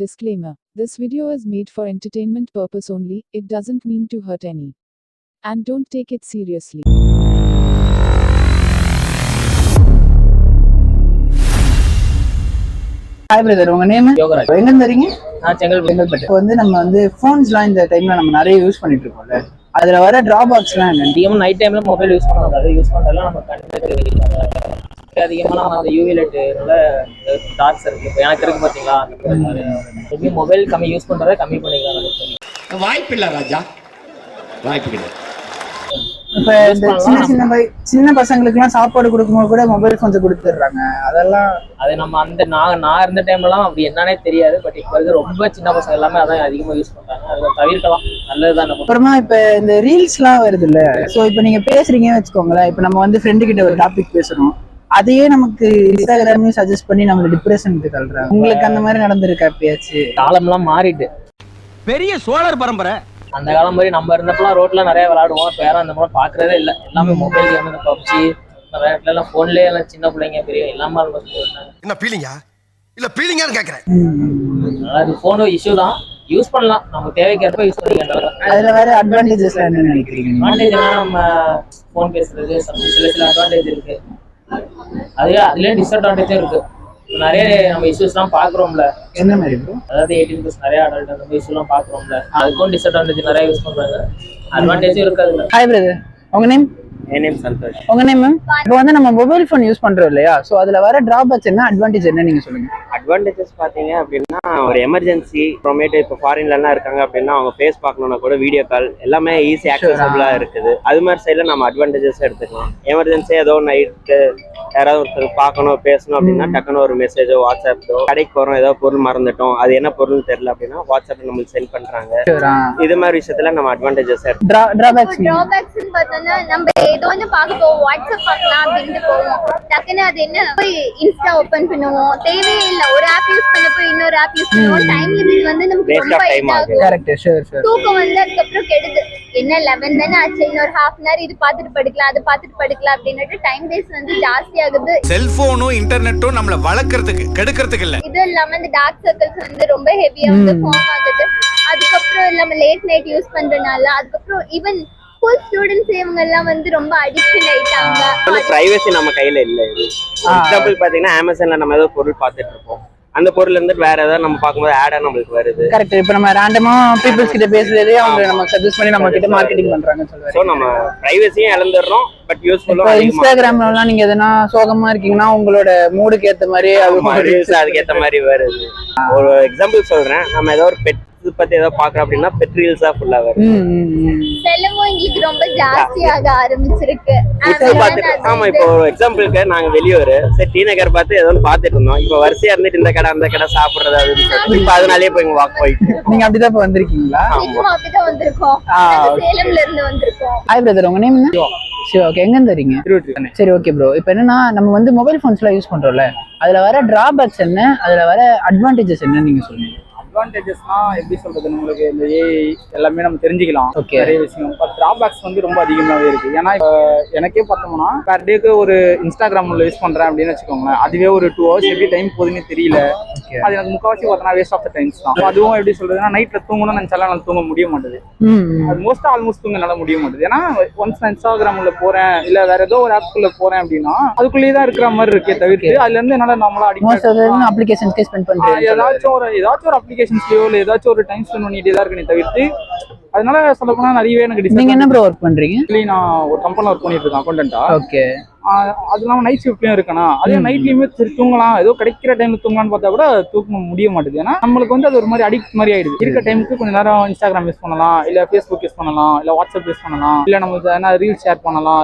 Disclaimer This video is made for entertainment purpose only, it doesn't mean to hurt any. And don't take it seriously. Hi brother உங்க name Yogaraj. எங்க இருந்து வரீங்க? நான் செங்கல்பட்டு. செங்கல்பட்டு. வந்து நம்ம வந்து ஃபோன்ஸ்லாம் இந்த டைம்ல நம்ம நிறைய யூஸ் பண்ணிட்டு இருக்கோம்ல. அதுல வர டிராபேக்ஸ்லாம் என்ன அதிகமாக நைட் டைம்ல மொபைல் யூஸ் பண்ணக்கூடாது. யூஸ் பண்ணுறதுலாம் நம்ம கண்ணுக்கு அதிகமாக நம்ம அந்த யூவி லைட்டுனால டார்க்ஸ் இருக்கு இப்போ எனக்கு இருக்கு பார்த்தீங்களா எப்படி மொபைல் கம்மி யூஸ் பண்ணுறதை கம்மி பண்ணிக்கலாம் தெரியும். வாய்ப்பில்லை ராஜா. வாய்ப்பு கிடையாது. இப்போ இந்த சின்ன சின்ன பை- சின்ன பசங்களுக்குலாம் சாப்பாடு கொடுக்கும்போது கூட மொபைல் ஃபோன்ஸ் கொடுத்துடுறாங்க. அதெல்லாம் அது நம்ம அந்த நான் நான் இருந்த டைம்லலாம் அப்படி என்னன்னே தெரியாது. பட் இப்போ இருக்க ரொம்ப சின்ன பசங்க எல்லாமே அதான் அதிகமாக யூஸ் பண்ணுறாங்க அதை தவிர்க்கலாம். நல்லதுதான் நம்ம. அப்புறமா இப்போ இந்த ரீல்ஸ்லாம் வருது இல்ல ஸோ இப்போ நீங்க பேசுறீங்கன்னு வச்சுக்கோங்களேன். இப்போ நம்ம வந்து ஃப்ரெண்டு கிட்ட ஒரு டாபிக் பேசுறோம். அதையே நமக்கு இன்ஸ்டாகிராம்லயும் சஜஸ்ட் பண்ணி நம்மள டிப்ரெஷனுக்கு தள்ளுறாங்க. உங்களுக்கு அந்த மாதிரி நடந்திருக்கா எப்பயாச்சு? காலம்லாம் மாறிட்டு. பெரிய சோழர் பரம்பரை. அந்த காலம் மாதிரி நம்ம இருந்தப்பலாம் ரோட்ல நிறைய விளையாடுவோம். இப்போ யாரும் அந்த மாதிரி பார்க்கறதே இல்லை. எல்லாமே மொபைல் கேம் இந்த பப்ஜி நிறைய இடத்துல எல்லாம் ஃபோன்லேயே எல்லாம் சின்ன பிள்ளைங்க பெரிய எல்லாமே என்ன பீலிங்கா இல்ல பீலிங்கான்னு கேக்குறேன். அது ஃபோனும் இஷ்யூ தான். யூஸ் பண்ணலாம். நம்ம தேவைக்கேற்ப யூஸ் பண்ணிக்கலாம். அதுல வேற அட்வான்டேஜஸ்லாம் என்ன நினைக்கிறீங்க அட்வான்டேஜ் நம்ம ஃபோன் பேசுறது சில சில அட்வான்டேஜ் இருக்கு. அதுல அதுலயே டிஸ்அட்வான்டேஜும் இருக்கு. நிறைய நம்ம இஷ்யூஸ்லாம் பார்க்குறோம்ல. என்ன மாதிரி ப்ரோ அதாவது எயிட்டீன் ப்ளஸ் நிறைய அடல்ட் அந்த இஷ்யூலாம் பார்க்குறோம்ல. அதுக்கும் டிஸ்அட்வான்டேஜ் நிறைய யூஸ் பண்றாங்க. அட்வான்டேஜும் இருக்கு அதுல ஹாய் பிரதர் நேம் என் நேம் சந்தோஷ். உங்க நேம் மேம் இப்போ வந்து நம்ம மொபைல் ஃபோன் யூஸ் பண்றோம் இல்லையா? ஸோ அதுல வர டிராபேக்ஸ் என்ன அட்வான்டேஜ் என்ன நீங்க சொல்லுங்க? அட்வான்டேஜஸ் பார்த்தீங்க அப்படின்னா ஒரு எமர்ஜென்சி அப்புறமேட்டு இப்போ ஃபாரின்லலாம் இருக்காங்க அப்படின்னா அவங்க ஃபேஸ் பார்க்கணுன்னா கூட வீடியோ கால் எல்லாமே ஈஸி ஆக்சசபிளாக இருக்குது. அது மாதிரி சைடில் நம்ம அட்வான்டேஜஸ் எடுத்துக்கலாம். எமர்ஜென்சி ஏதோ நைட்டு யாராவது ஒருத்தர் பார்க்கணும் பேசணும் அப்படின்னா டக்குன்னு ஒரு மெசேஜோ வாட்ஸ்அப்போ கடைக்கு போகிறோம் ஏதோ பொருள் மறந்துட்டோம் அது என்ன பொருள்னு தெரியல அப்படின்னா வாட்ஸ்அப்பில் நம்மளுக்கு சென்ட் பண்ணுறாங்க இது மாதிரி விஷயத்துல நம்ம அட்வான்டேஜஸ் டிராபேக்ஸ்னு பார்த்தோம்னா நம்ம ஏதோ ஒன்று பார்க்க போவோம். வாட்ஸ்அப் பார்க்கலாம் அப்படின்ட்டு போவோம். டக்குன்னு அது என்ன? போய் இன்ஸ்டா ஓபன் பண்ணுவோம். தேவையே இல்லை. ஒரு ஆப் யூஸ் பண்ண போய் இன்னொரு ஆப் யூஸ் பண்ணுவோம். டைம் லிமிட் வந்து நமக்கு ரொம்ப கரெக்ட் தூக்கம் வந்து அதுக்கப்புறம் கெடுது. என்ன லெவன் தானே ஆச்சு? இன்னொரு ஹாஃப் அன் ஹவர் இது பார்த்துட்டு படுக்கலாம் அது பார்த்துட்டு படுக்கலாம் அப்படின்னுட்டு டைம் வேஸ்ட் வந்து ஜாஸ்தி ஆகுது. செல்போனும் இன்டர்நெட்டும் நம்மள வளர்க்கறதுக்கு கெடுக்கிறதுக்கு இல்ல. இது இல்லாம இந்த டார்க் சர்க்கிள்ஸ் வந்து ரொம்ப ஹெவியா வந்து ஃபார்ம் ஆகுது. அதுக்கப்புறம் இல்லாம லேட் நைட் யூஸ் பண்றதுனால அதுக்கப்புறம் ஈவன் ஸ்கூல் ஸ்டூடெண்ட்ஸ் இவங்க எல்லாம் வந்து ரொம்ப அடிக்ஷன் ஆயிட்டாங்க. ப்ரைவசி நம்ம கையில இல்லை இது. எக்ஸாம்பிள் பார்த்தீங்கன்னா அமேசான்ல நம்ம ஏதோ பொருள் பார்த்துட்டு இருப்போம் அந்த பொருள் இருந்து வேற ஏதாவது நம்ம பார்க்கும்போது ஆடா நம்மளுக்கு வருது. கரெக்ட் இப்போ நம்ம ரேண்டமா பீப்புள்ஸ் கிட்ட பேசுறதே அவங்க நம்ம சஜஸ்ட் பண்ணி நம்ம கிட்ட மார்க்கெட்டிங் பண்றாங்கன்னு சொல்லுவாங்க ஸோ நம்ம ப்ரைவசியும் இழந்துடுறோம் பட் அதிகமாக இன்ஸ்டாகிராம்லாம் நீங்க எதனா சோகமா இருக்கீங்கன்னா உங்களோட மூடுக்கு ஏத்த மாதிரி அது ரீல்ஸ் அதுக்கேற்ற மாதிரி வருது. ஒரு எக்ஸாம்பிள் சொல்றேன். நம்ம ஏதோ ஒரு பெட் பத்தி ஏதோ பாக்குறோம் அப்படின்னா பெட் ரீல்ஸா ஃபுல்லா வருது. செலவும் எங்களுக்கு ரொம்ப ஜாஸ்தியாக ஆரம்பிச்சிருக்கு. அது ஆமா. இப்போ எக்ஸாம்பிளுக்கு நாங்க வெளியூர். சரி டி நகர் பார்த்து ஏதோ பார்த்துட்டு இருந்தோம். இப்போ வரிசையா இருந்துட்டு இந்த கடை அந்த கடை சாப்பிடுறது சொல்லிட்டு இப்போ அதனாலேயே இப்போ இங்க வாக் போயிட்டு நீங்க அப்படிதான் இப்ப வந்திருக்கீங்களா? அப்படிதான் வந்திருக்கோம். சேலம்ல இருந்து வந்திருக்கோம். ஹாய் பிரதர் உங்க நேம் என்ன? சரி ஓகே எங்க இருந்து வரீங்க? சரி ஓகே ப்ரோ இப்போ என்னன்னா நம்ம வந்து மொபைல் ஃபோன்ஸ்லாம் யூஸ் பண்றோம்ல. அதுல வர டிராபேக்ஸ் என்ன? அதுல வர அட்வான்டேஜஸ் என்ன நீங்க சொல்லுங்க. அட்வான்டேஜஸ்னா எப்படி சொல்றது? நம்மளுக்கு இந்த ஏஐ எல்லாமே நம்ம தெரிஞ்சுக்கலாம். நிறைய விஷயம். பட் டிராபேக்ஸ் வந்து ரொம்ப அதிகமாகவே இருக்கு. ஏன்னா இப்போ எனக்கே பார்த்தோம்னா பர் டேக்கு ஒரு இன்ஸ்டாகிராம்ல யூஸ் பண்றேன் அப்படின்னு வச்சுக்கோங்களேன். அதுவே ஒரு டூ ஹவர்ஸ் எப்படி டைம் போகுதுன்னு தெரியல. அது எனக்கு முக்கால்வாசி பார்த்தோன்னா வேஸ்ட் ஆஃப் த டைம்ஸ் தான். அதுவும் எப்படி சொல்றதுன்னா நைட்ல தூங்கணும்னு நினைச்சாலும் என்னால தூங்க முடிய மாட்டேது. அது மோஸ்ட்டாக ஆல்மோஸ்ட் தூங்க என்னால முடிய மாட்டேது. ஏன்னா ஒன்ஸ் நான் இன்ஸ்டாகிராம்ல போறேன் இல்ல வேற ஏதோ ஒரு ஆப்குள்ள போறேன் அப்படின்னா அதுக்குள்ளேயே தான் இருக்கிற மாதிரி இருக்கே தவிர்த்து அதுல இருந்து என்னால நம்மளா மோஸ்ட் ஆஃப் அடிக்க அப்ளிகேஷன்ஸ்க்கே ஸ்பெண்ட் பண்றேன். ஏதாச்சும் ஒரு ஏதாச்சும் ஒரு அப்ளிகேஷன்ஸ்லயோ இல்ல ஏதாச்சும் ஒரு டைம் ஸ்பெண்ட் பண்ணிட்டே தான் இருக்கனே தவிர்த்து அதனால சொல்ல போனா நிறையவே எனக்கு நீங்க என்ன. ப்ரோ ஒர்க் பண்றீங்க? Actually நான் ஒரு கம்பெனில ஒர்க் பண்ணிட்டு இருக்கேன் அக்கௌண்டன்டா ஓகே அது இல்லாம நைட் ஷிஃப்ட்லயும் இருக்கேனா அதே. நைட்லயுமே சரி தூங்கலாம். ஏதோ கிடைக்கிற டைம்ல தூங்கலாம்னு பார்த்தா கூட தூக்க முடிய மாட்டேது. ஏன்னா நம்மளுக்கு வந்து அது ஒரு மாதிரி அடிக்ட் மாதிரி ஆயிடுது. இருக்க டைமுக்கு கொஞ்ச நேரம் இன்ஸ்டாகிராம் யூஸ் பண்ணலாம். இல்ல ஃபேஸ்புக் யூஸ் பண்ணலாம். இல்ல வாட்ஸ்அப் யூஸ் பண்ணலாம். இல்ல நம்ம ரீல்ஸ் ஷேர் பண்ணலாம்.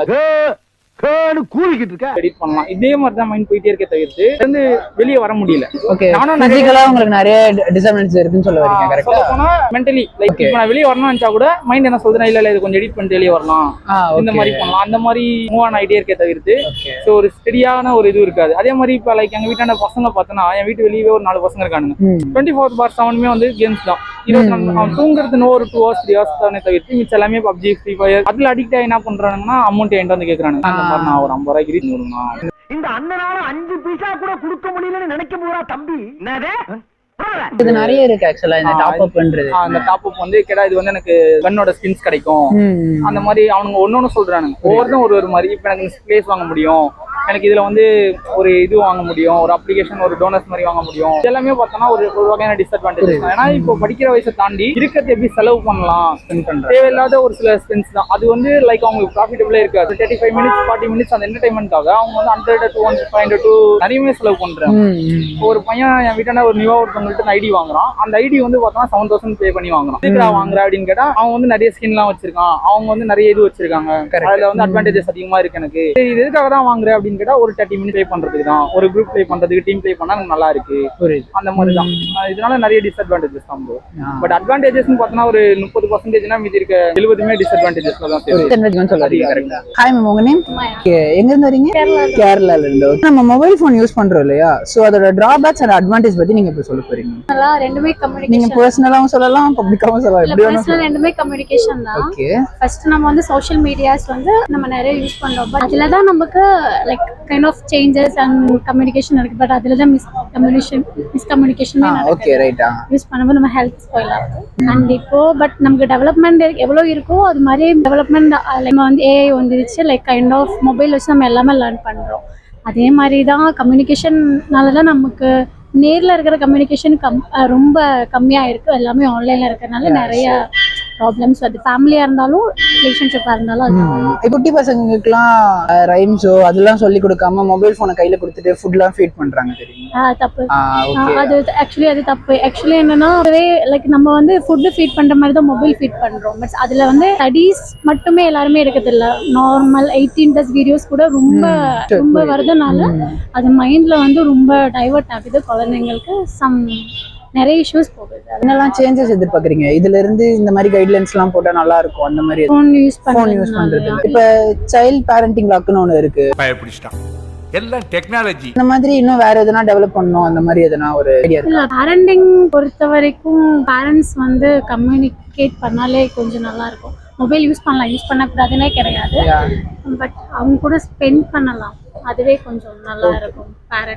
கூறிக்கிட்டு இருக்க. எடிட் பண்ணலாம். இதே மாதிரி தான் மைண்ட் போயிட்டே இருக்க தவிர்த்து இருந்து வெளியே வர முடியல. ஓகே நானும் உங்களுக்கு நிறைய டிசபிலிட்டிஸ் இருக்குன்னு சொல்ல வரீங்க சொல்ல கரெக்டா போனா மென்டலி லைக். இப்போ நான் வெளியே வரணும்னு நினைச்சா கூட மைண்ட் என்ன சொல்றேன் இல்ல இல்ல இது கொஞ்சம் எடிட் பண்ணிட்டு வெளியே வரலாம். இந்த மாதிரி பண்ணலாம். அந்த மாதிரி மூவ் ஆன் ஆகிட்டே இருக்கே தவிர்த்து ஸோ ஒரு ஸ்டெடியான ஒரு இது இருக்காது. அதே மாதிரி இப்போ லைக் எங்க வீட்டான பசங்க பார்த்தோன்னா என் வீட்டு வெளியவே ஒரு நாலு பசங்க இருக்கானுங்க. டுவெண்ட்டி ஃபோர் பார் செவனுமே வந்து கேம்ஸ் தான். அவன் தூங்குறது இன்னும் ஒரு டூ ஹவர்ஸ் த்ரீ ஹவர்ஸ் தானே தவிர்த்து மிச்சம் எல்லாமே பப்ஜி ஃப்ரீ ஃபயர் அதுல அடிக்ட் ஆகி என்ன பண்றானுங்கன்னா அமௌண்ட் என்கிட்ட வந்து கேட்கறானுங்க அந்த மாதிரி நான் ஒரு ஐம்பது ரூபாய்க்கு கொடுங்கண்ணா இந்த அண்ணனால அஞ்சு பைசா கூட கொடுக்க முடியலன்னு நினைக்கும் போதா தம்பி? இது நிறைய இருக்கு ஆக்சுவலா இந்த டாப் அப்ன்றது அந்த டாப் அப் வந்து கேட்டா இது வந்து எனக்கு கன்னோட ஸ்கின்ஸ் கிடைக்கும். அந்த மாதிரி அவனுங்க ஒன்னொன்னு சொல்றானுங்க. ஒவ்வொருத்தரும் ஒரு ஒரு மாதிரி இப்போ எனக்கு பிளேஸ் வாங்க முடியும். எனக்கு இதுல வந்து ஒரு இது வாங்க முடியும் ஒரு அப்ளிகேஷன் ஒரு டோனஸ் மாதிரி வாங்க முடியும். எல்லாமே பார்த்தோம்னா ஒரு ஒரு வகையான டிஸ்அட்வான்டேஜ் ஏன்னா இப்போ படிக்கிற வயசை தாண்டி இருக்கிறது எப்படி செலவு பண்ணலாம்? தேவையில்லாத ஒரு சில ஸ்பென்ஸ் தான். அது வந்து லைக் அவங்களுக்கு ப்ராஃபிட்டபிளே இருக்காது. Thirty five minutes forty minutes அந்த என்டர்டைன்மெண்ட்காக அவங்க வந்து hundred two hundred five hundred two நிறையவே செலவு இப்போ ஒரு பையன் என் வீட்டான ஒரு நியூவா ஒருத்தவங்கள்ட்ட ஐடி வாங்குறான். அந்த ஐடி வந்து பார்த்தோம்னா செவன் தௌசண்ட் பே பண்ணி வாங்குறான். எதுக்குடா வாங்குற அப்படின்னு கேட்டா அவன் வந்து நிறைய ஸ்கின்லாம் வச்சிருக்கான். அவங்க வந்து நிறைய இது வச்சிருக்காங்க. அதுல வந்து அட்வான்டேஜஸ் அதிகமா இருக்கு எனக்கு. இது எதுக்காக தான் வாங்குற அப்படின்னு கேட்டா ஒரு தேர்ட்டி மினிட் ப்ளே பண்றதுக்கு தான். ஒரு குரூப் ப்ளே பண்றதுக்கு டீம் ப்ளே பண்ணா எனக்கு நல்லா இருக்கு. அந்த மாதிரி தான். இதனால நிறைய டிஸ்அட்வான்டேஜஸ் தான் ப்ரோ பட் அட்வான்டேஜஸ்னு பார்த்தோம்னா ஒரு முப்பது பர்சன்டேஜ்னா மீதி இருக்க எழுபதுமே டிஸ்அட்வான்டேஜஸ்ல தான் கரெக்ட் ஹாய் மேம் உங்க நேம் எங்க இருந்து வரீங்க? கேரளால. இருந்து. நம்ம மொபைல் ஃபோன் யூஸ் பண்றோம் இல்லையா? சோ அதோட டிராபேக்ஸ் அண்ட் அட்வான்டேஜ் பத்தி நீங்க இப்ப சொல்ல போறீங்க? அதெல்லாம் ரெண்டுமே நீங்க கம்யூனிகேஷன் பர்சனலாவும் சொல்லலாம் பப்ளிக்காவும் சொல்லலாம். எப்படி வேணும் ரெண்டுமே கம்யூனிகேஷன் தான். ஓகே ஃபர்ஸ்ட் நம்ம வந்து சோஷியல் மீடியாஸ் வந்து நம்ம நிறைய யூஸ் பண்றோம். பட் அதில் தான் நமக்கு like kind of changes and communication இருக்கு பட் அதில் தான் மிஸ் கம்யூனிகேஷன் மிஸ் கம்யூனிகேஷனே ஓகே ரைட்டா யூஸ் பண்ணும்போது நம்ம ஹெல்த் ஸ்பாயில் ஆகுது. அண்ட் இப்போ பட் நமக்கு டெவலப்மெண்ட் எவ்வளோ இருக்கோ அது மாதிரி டெவலப்மெண்ட் நம்ம வந்து ஏஐ வந்துருச்சு லைக் கைண்ட் ஆஃப் மொபைல் வச்சு நம்ம எல்லாமே லேர்ன் பண்ணுறோம் அதே மாதிரி தான் கம்யூனிகேஷன்னால தான் நமக்கு நேரில் இருக்கிற கம்யூனிகேஷன் கம் ரொம்ப கம்மியாக இருக்குது எல்லாமே ஆன்லைனில் இருக்கிறனால நிறைய ப்ராப்ளம்ஸ் அது ஃபேமிலியாக இருந்தாலும் ரிலேஷன்ஷிப்பாக இருந்தாலும் அது குட்டி பசங்களுக்குலாம் ரைம்ஸோ அதெல்லாம் சொல்லி கொடுக்காம மொபைல் போனை கையில கொடுத்துட்டு ஃபுட்லாம் ஃபீட் பண்றாங்க தெரியுமா? தப்பு. அது ஆக்சுவலி அது தப்பு. ஆக்சுவலி என்னன்னா லைக் நம்ம வந்து ஃபுட்டு ஃபீட் பண்ற மாதிரி தான் மொபைல் ஃபீட் பண்றோம். பட் அதுல வந்து ஸ்டடீஸ் மட்டுமே எல்லாருமே இருக்கிறது இல்ல நார்மல் எயிட்டீன் ப்ளஸ் வீடியோஸ் கூட ரொம்ப ரொம்ப. வரதுனால அது மைண்ட்ல வந்து ரொம்ப டைவர்ட் ஆகுது குழந்தைங்களுக்கு. சம் நிறைய இஷ்யூஸ் போகுது. என்னெல்லாம் சேஞ்சஸ் எதிர்பார்க்குறீங்க? இதுல இருந்து இந்த மாதிரி கைட்லைன்ஸ் எல்லாம் போட்டா நல்லா இருக்கும் அந்த மாதிரி ஃபோன் யூஸ் ஃபோன் யூஸ் பண்றது. இப்ப சைல்ட் பேரண்டிங் லாக்னு ஒண்ணு இருக்கு. பயப்பிடிச்சிட்டான். எல்லாம் டெக்னாலஜி இந்த மாதிரி இன்னும் வேற எதனா டெவலப் பண்ணணும் அந்த மாதிரி எதனா ஒரு ஐடியா இருக்கு? இல்ல பேரண்டிங் பொறுத்த வரைக்கும் பேரண்ட்ஸ் வந்து கம்யூனிகேட் பண்ணாலே கொஞ்சம் நல்லா இருக்கும். மொபைல் யூஸ் பண்ணலாம் யூஸ் பண்ணக்கூடாதுன்னே கிடையாது. பட் அவங்க கூட ஸ்பெண்ட் பண்ணலாம். அதுவே கொஞ்சம் நல்லா இருக்கும் பேரண்ட்